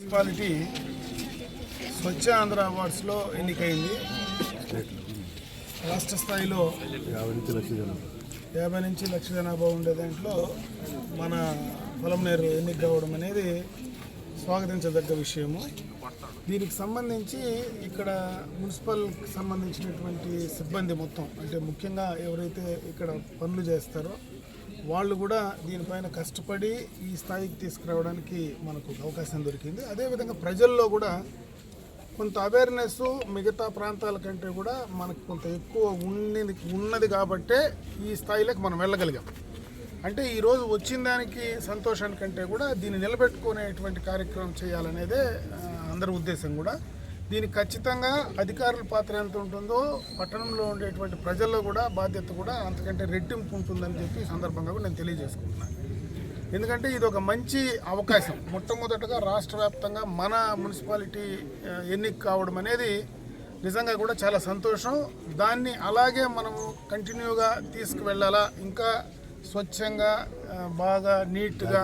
Municipality స్వచ్ఛ ఆంధ్ర అవార్డ్స్లో ఎన్నికైంది. రాష్ట్ర స్థాయిలో యాభై నుంచి లక్ష జనాభా ఉండే దాంట్లో మన పొలంనేరు ఎన్నిక కావడం అనేది స్వాగతించదగ్గ విషయము. దీనికి సంబంధించి ఇక్కడ మున్సిపల్కి సంబంధించినటువంటి సిబ్బంది మొత్తం అంటే ముఖ్యంగా ఎవరైతే ఇక్కడ పనులు చేస్తారో వాళ్ళు కూడా దీనిపైన కష్టపడి ఈ స్థాయికి తీసుకురావడానికి మనకు అవకాశం దొరికింది. అదేవిధంగా ప్రజల్లో కూడా కొంత అవేర్నెస్ మిగతా ప్రాంతాల కంటే కూడా మనకు కొంత ఎక్కువ ఉన్నది ఉన్నది కాబట్టే ఈ స్థాయిలోకి మనం వెళ్ళగలిగాం. అంటే ఈరోజు వచ్చిన దానికి సంతోషానికంటే కూడా దీన్ని నిలబెట్టుకునేటువంటి కార్యక్రమం చేయాలనేదే అందరి ఉద్దేశం కూడా. దీనికి ఖచ్చితంగా అధికారుల పాత్ర ఎంత ఉంటుందో పట్టణంలో ఉండేటువంటి ప్రజల్లో కూడా బాధ్యత కూడా అంతకంటే రెట్టింపు ఉంటుందని చెప్పి సందర్భంగా కూడా నేను తెలియజేసుకుంటున్నాను ఎందుకంటే ఇది ఒక మంచి అవకాశం. మొట్టమొదటగా రాష్ట్ర వ్యాప్తంగా మన మున్సిపాలిటీ ఎన్నిక కావడం అనేది నిజంగా కూడా చాలా సంతోషం. దాన్ని అలాగే మనము కంటిన్యూగా తీసుకువెళ్ళాలా ఇంకా స్వచ్ఛంగా బాగా నీట్గా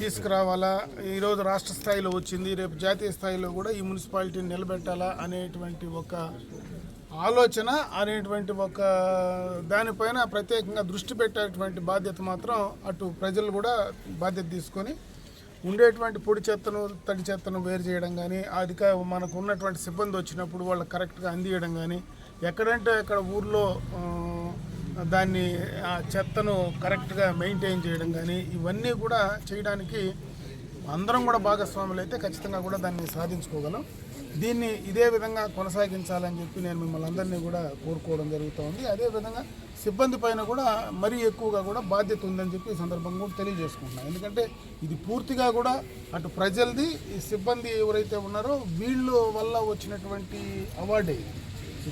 తీసుకురావాలా? ఈరోజు రాష్ట్ర స్థాయిలో వచ్చింది రేపు జాతీయ స్థాయిలో కూడా ఈ మున్సిపాలిటీని నిలబెట్టాలా అనేటువంటి ఒక ఆలోచన అనేటువంటి ఒక దానిపైన ప్రత్యేకంగా దృష్టి పెట్టేటువంటి బాధ్యత మాత్రం అటు ప్రజలు కూడా బాధ్యత తీసుకొని ఉండేటువంటి పొడి చెత్తను తడి చెత్తను వేరు చేయడం కానీ అధిక మనకు ఉన్నటువంటి సిబ్బంది వచ్చినప్పుడు వాళ్ళకి కరెక్ట్గా అందియడం కానీ ఎక్కడంటే అక్కడ ఊర్లో దాన్ని ఆ చెత్తను కరెక్ట్గా మెయింటైన్ చేయడం కానీ ఇవన్నీ కూడా చేయడానికి అందరం కూడా భాగస్వాములు అయితే ఖచ్చితంగా కూడా దాన్ని సాధించుకోగలం. దీన్ని ఇదే విధంగా కొనసాగించాలని చెప్పి నేను మిమ్మల్ని అందరినీ కూడా కోరుకోవడం జరుగుతోంది అదేవిధంగా సిబ్బంది పైన కూడా మరీ ఎక్కువగా కూడా బాధ్యత ఉందని చెప్పి ఈ సందర్భంగా కూడా తెలియజేసుకుంటున్నాను ఎందుకంటే ఇది పూర్తిగా కూడా అటు ప్రజలది ఈ సిబ్బంది ఎవరైతే ఉన్నారో వీళ్ళు వల్ల వచ్చినటువంటి అవార్డే. ఇది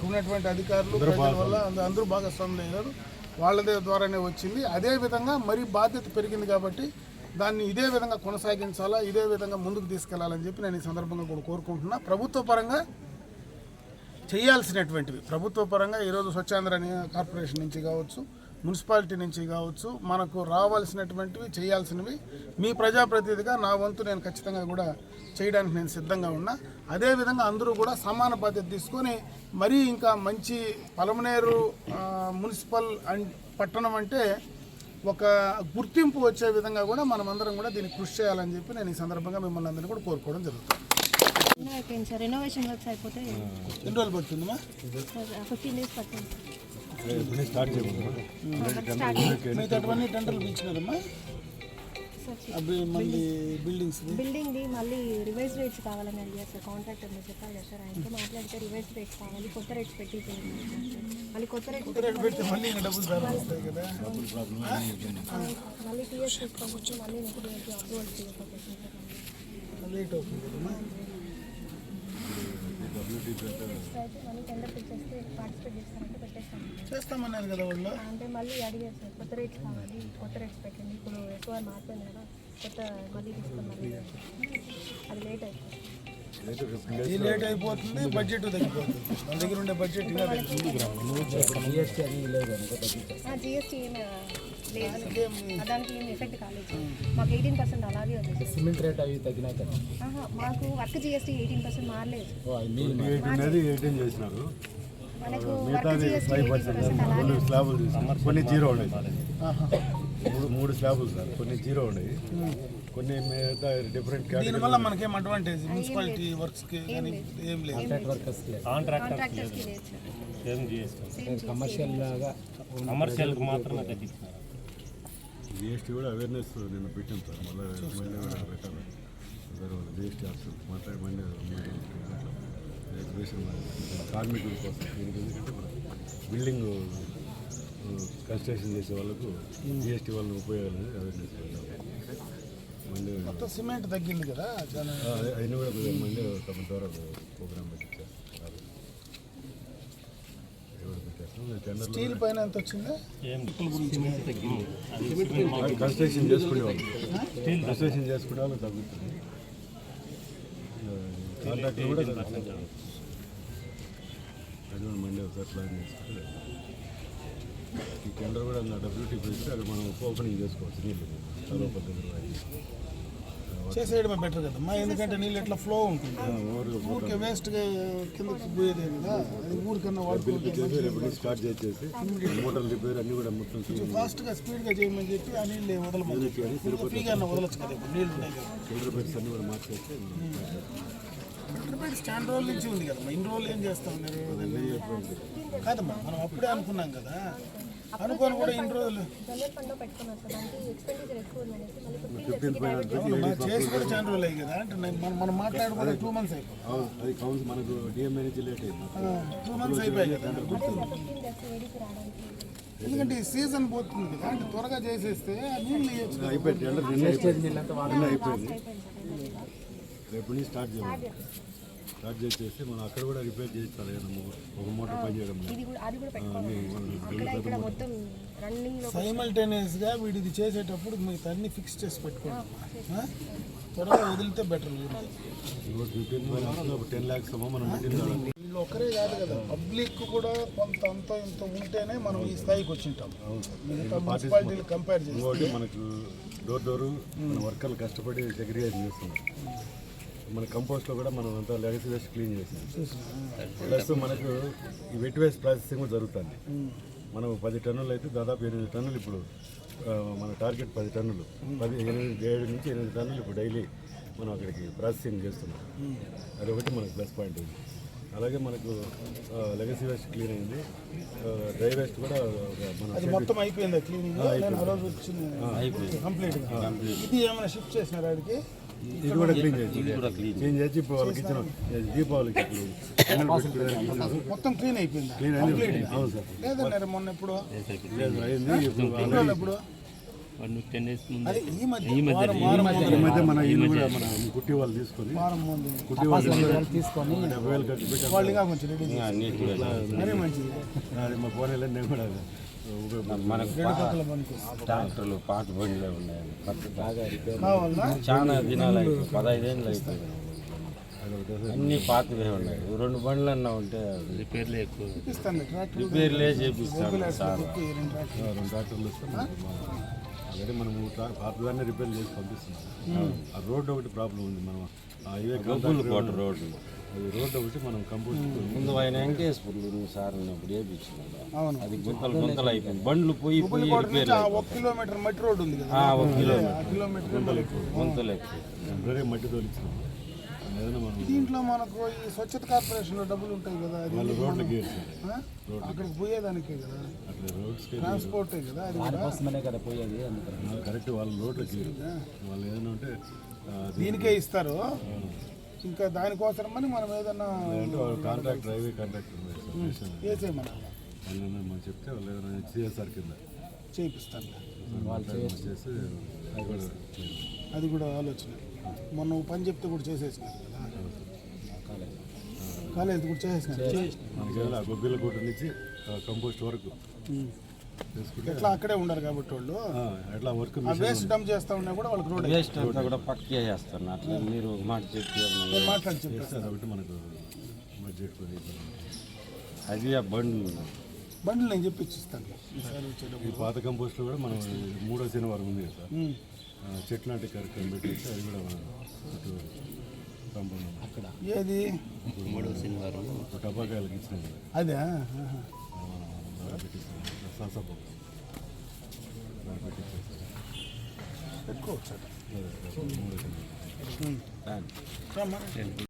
ఉన్నటువంటి అధికారులు ప్రజల వల్ల అంద- అందరూ భాగస్వాములు అయ్యారు. వాళ్ళదే ద్వారానే వచ్చింది. అదే విధంగా మరి బాధ్యత పెరిగింది కాబట్టి దాన్ని ఇదే విధంగా కొనసాగించాలా ఇదే విధంగా ముందుకు తీసుకెళ్ళాలని చెప్పి నేను ఈ సందర్భంగా కూడా కోరుకుంటున్నా. ప్రభుత్వ పరంగా చేయాల్సినటువంటివి. ప్రభుత్వ పరంగా ఈరోజు స్వచ్ఛాంధ్ర కార్పొరేషన్ నుంచి కావచ్చు మున్సిపాలిటీ నుంచి కావచ్చు మనకు రావాల్సినటువంటివి చేయాల్సినవి మీ ప్రజాప్రతినిధిగా నా వంతు నేను ఖచ్చితంగా కూడా చేయడానికి నేను సిద్ధంగా ఉన్నా. అదేవిధంగా అందరూ కూడా సమాన బాధ్యత తీసుకొని మరీ ఇంకా మంచి పలమనేరు మున్సిపల్ అండ్ పట్టణం అంటే ఒక గుర్తింపు వచ్చే విధంగా కూడా మనమందరం కూడా దీన్ని కృషి చేయాలని చెప్పి నేను ఈ సందర్భంగా మిమ్మల్ని అందరినీ కూడా కోరుకోవడం జరుగుతుంది. రెనోవేషన్ వర్క్స్ అయిపోతే ఎన్ని రోజులు పడుతుందమ్మా ఫిఫ్టీన్ డేస్ పడుతుంది. స్టార్ట్ టెండర్లు పిలిచినారమ్మా అవి మళ్ళీ బిల్డింగ్స్ బిల్డింగ్ ది మళ్ళీ రివైజ్ రేట్స్ కావాలని అడిగారు సార్. కాంట్రాక్టర్ మీరు చెప్పాలి కదా సార్. ఆయనతో మాట్లాడితే రివైజ్ రేట్స్ కావాలి కొత్త రేట్స్ పెట్టి. మళ్ళీ కొత్త రేటు పెడితే మళ్ళీ డబ్బులు వస్తాయి కదా. మళ్ళీ టీఎస్ తీసుకొని మళ్ళీ నెక్స్ట్ డేకి అప్రూవల్ లేట్ అవుతుంది కదమ్మా అయితే మళ్ళీ టెండర్ పిలిచేస్తే పార్టిసిపేట్ చేస్తారంటే పెట్టేస్తాం చేస్తామన్నారు కదా వాళ్ళు? అంటే మళ్ళీ అడిగారు సార్ కొత్త రేట్స్ కావాలి కొత్త రేట్స్ పెట్టండి. ఇప్పుడు ఎక్కువ మారిపోయింది కదా కొత్త మళ్ళీ తీసుకొని మళ్ళీ అది లేట్ అయిపోయింది లేట్ అయిపోతుంది బడ్జెట్ తగ్గిపోతుంది. మన దగ్గర ఉండే బడ్జెట్ జిఎస్టీ ఏం లేదు. దానికి ఏం ఎఫెక్ట్ కాలేదు. మాకు ఎయిటీన్ పర్సెంట్ అలాగే సార్. సిమెంట్ రేట్ అవి తగ్గినాయి కదా. ఆహా, మాకు వర్క్ జిఎస్టీ ఎయిటీన్ పర్సెంట్ మారలేదు. చేసినారు. మిగతాది జిఎస్టీ ఫైవ్ పర్సెంట్ స్లాబులు తీసుకున్నారు కొన్ని జీరో ఉన్నాయి. మూడు మూడు స్లాబులు సార్. కొన్ని జీరో ఉన్నాయి. కొన్ని మిగతా డిఫరెంట్ కేటగిరీ దీనివల్ల మనకేం అడ్వాంటేజ్ మున్సిపాలిటీ వర్క్స్కి కానీ ఏం లేదు. వర్కర్స్ కాంట్రాక్టర్స్కి లేదు. సార్ సేమ్ కమర్షియల్ లాగా కమర్షియల్కి మాత్రమే తగ్గిస్తున్నారు. జిఎస్టీ కూడా అవేర్నెస్ నేను పెట్టాను సార్. మళ్ళీ పెట్టాలి. సార్ జిఎస్టీ ఆఫీస్ మాట్లాడి మళ్ళీ ఎగ్జిబిషన్ కార్మికుల కోసం దీనికి ఎందుకంటే మన బిల్డింగ్ కన్స్ట్రక్షన్ చేసే వాళ్ళకు జిఎస్టీ వాళ్ళని ఉపయోగాలు అనేది అవేర్నెస్ మళ్ళీ మొత్తం సిమెంట్ తగ్గింది కదా అయినా కూడా మళ్ళీ తమ ద్వారా ప్రోగ్రామ్ పెట్టించారు. స్టీల్ పైన ఎంత వచ్చిందా కన్స్ట్రక్షన్ చేసుకునే వాళ్ళు. కన్స్ట్రక్షన్ చేసుకునే వాళ్ళు తగ్గుతుంది కాంట్రాక్ట్ కూడా తగ్గుతుంది. అది కూడా మళ్ళీ ఒకసారి ప్లాన్ చేసుకుంటే ఈ టెండర్ కూడా నా డబ్ల్యూటీ పెడితే అది మనం ఓపెనింగ్ చేసుకోవచ్చు నీళ్ళు చేసేయడమే బెటర్ కదమ్మా. ఎందుకంటే నీళ్ళు ఎట్లా ఫ్లో ఉంటుంది? ఊరికే వేస్ట్గా కిందకి పోయేదే కదా. అది ఊరికన్నా వాడుకుంటే స్టార్ట్ చేసేసి మోటార్ రిపేర్ అన్ని కూడా మొత్తం ఫాస్ట్గా స్పీడ్గా చేయమని చెప్పి ఆ నీళ్ళు వదలమని చెప్పి ఫ్రీగా వదలచ్చు కదా ఇప్పుడు నీళ్ళు ఉన్నాయి కదా. అన్ని కూడా మార్చేసి ఇంటర్మీడియట్ స్టాండ్ రోజుల నుంచి ఉంది కదమ్మా ఇన్ని రోజులు ఏం చేస్తా ఉన్నారు కాదమ్మా మనం అప్పుడే అనుకున్నాం కదా. అనుకోని కూడా ఇన్ని రోజులు చేసి కూడా చాలా రోజులు అయ్యి కదా అంటే మనం మనం మాట్లాడుకుంటే టూ మంత్స్ అయిపోయింది. టూ మంత్స్ అయిపోయాయి కదా. ఎందుకంటే ఈ సీజన్ పోతుంది కదా అంటే త్వరగా చేసేస్తే నీళ్ళు కదా. అయిపోయింది అయిపోయింది. రేపు నుంచి స్టార్ట్ చేయాలి. స్టార్ట్ చేసేసి మనం అక్కడ కూడా రిపేర్ చేయించాలి ఏదన్నా ఒక మోటార్ పని చేయడం లేదు. ఇది కూడా అది కూడా పెట్టుకోవాలి. అన్ని వాళ్ళు అక్కడ ఇక్కడ మొత్తం రన్నింగ్లో సైమల్టేనియస్గా వీడిది చేసేటప్పుడు మీకు అన్ని ఫిక్స్ చేసి పెట్టుకోండి? త్వరగా వదిలితే బెటర్ టెన్ ల్యాక్స్ వీళ్ళు ఒక్కరే కాదు. కదా పబ్లిక్ కూడా కొంత అంత ఇంత ఉంటేనే మనం ఈ స్థాయికి వచ్చింటాం. మిగతా మున్సిపాలిటీలు కంపేర్ చేసి మనకు డోర్ డోరు మన వర్కర్లు కష్టపడి సెగ్రిగేషన్ చేస్తున్నారు. మన కంపోస్ట్లో కూడా మనం అంతా లెగసీ వేస్ట్ క్లీన్ చేసాం. ప్లస్ మనకు ఈ వెట్ వేస్ట్ ప్రాసెసింగ్ కూడా జరుగుతుంది. మనం పది టన్నులు అయితే దాదాపు ఎనిమిది టన్నులు ఇప్పుడు మన టార్గెట్ పది టన్నులు. పది ఎనిమిది ఏడు నుంచి ఎనిమిది టన్నులు ఇప్పుడు డైలీ మనం అక్కడికి ప్రాసెసింగ్ చేస్తున్నాం. అది ఒకటి మనకు ప్లస్ పాయింట్ ఉంది. అలాగే మనకు లెగసీ వేస్ట్ క్లీన్ అయింది. డ్రై వేస్ట్ కూడా మన మొత్తం అయిపోయింది క్లీనింగ్ కంప్లీట్ ఇది ఏమైనా షిఫ్ట్ చేసినారా ఆడికి? ఇది కూడా క్లీన్ చేసి క్లీన్ చేసి ఇప్పుడు వాళ్ళకి ఇచ్చిన దీపావళికి ఇప్పుడు. మొత్తం క్లీన్ అయిపోయింది? క్లీన్ అయింది అవును సార్. లేదన్నారు మొన్న ఎప్పుడు? లేదు అయింది. ఇప్పుడు ఈ మధ్య మన ఇల్లు కూడా మన కుట్టి వాళ్ళు తీసుకొని కుట్టి వాళ్ళు తీసుకొని డెబ్బై వేలు ఖర్చు పెట్టి మంచిది. అది మా పోనీ నేను కూడా మనకు ట్రాక్టర్లు పాత బండ్లే ఉన్నాయి కొత్త చాలా దినాలు అయిపోయి పదహైదేళ్ళు అయిపోయింది అన్ని పాతవే ఉన్నాయి. రెండు బండ్లు అన్నా ఉంటే రిపేర్లే ఎక్కువ. రిపేర్లే చేపిస్తాడు సార్. రెండు ట్రాక్టర్ రెండు ట్రాక్టర్లు ఆల్రెడీ మనం పాతదాన్ని రిపేర్ చేసి పంపిస్తున్నాం. ఆ రోడ్డు ఒకటి ప్రాబ్లం ఉంది. మనం ఆ హైవే గబ్బులు కోట రోడ్డు. అది రోడ్డు ఒకటి మనం కంపోస్ట్ ముందు ఆయన వెంకటేశ్వర్లు సార్ ఉన్నప్పుడు వేపించినాడు అది గుంతలు గుంతలు అయిపోయింది. బండ్లు పోయి పోయి రిపేర్ ఒక కిలోమీటర్ మట్టి రోడ్డు ఉంది కదా. ఆ, ఒక కిలోమీటర్. కిలోమీటర్ గుంతలు ఎక్కువ. మట్టి తోలిచ్చినాం. దీంట్లో మనకు ఈ స్వచ్ఛత కార్పొరేషన్లో డబ్బులు ఉంటాయి కదా అది వాళ్ళు రోడ్లు గీర్చారు ఆ? అక్కడికి పోయేదానికే కదా. ట్రాన్స్పోర్టే కదా అది కదా పోయేది కరెక్ట్ వాళ్ళ రోడ్లు గీరు వాళ్ళు ఏదైనా ఉంటే దీనికే ఇస్తారు. ఇంకా దానికోసమని మనం ఏదన్నా కాంట్రాక్టర్ హైవే వాళ్ళు ఏదైనా మనం చెప్తే వాళ్ళు ఏదైనా సిఎస్ఆర్ కింద. చేసి అది కూడా అది కూడా ఆలోచన. మొన్న పని చెప్తే కూడా చేసేసినారు కదా. కాలేజ్ కూడా చేసేసినారు. గొబ్బిల కూట నుంచి కంపోస్ట్ వరకు. ఎట్లా అక్కడే ఉండరు కాబట్టి వాళ్ళు. ఎట్లా వర్క్ వేస్ట్ డంప్ చేస్తా ఉన్నా కూడా వాళ్ళకి రోడ్ వేస్ట్ అంతా కూడా పక్కే చేస్తాను అట్లా మీరు మాట చెప్పి మాట్లాడి చెప్పారు చేస్తే అదొకటి మనకు అది ఆ బండ్లు బండ్లు నేను చెప్పిచ్చిస్తాను. ఈ పాత కంపోస్ట్లో కూడా మనం మూడో శనివారం ఉంది కదా చెట్లు నాటి కార్యక్రమం పెట్టేసి అది కూడా అక్కడ. ఏది? మూడో శనివారం. టపాకాయలకు ఇచ్చినాం. కదా అదే ఎక్కువ దాన్ని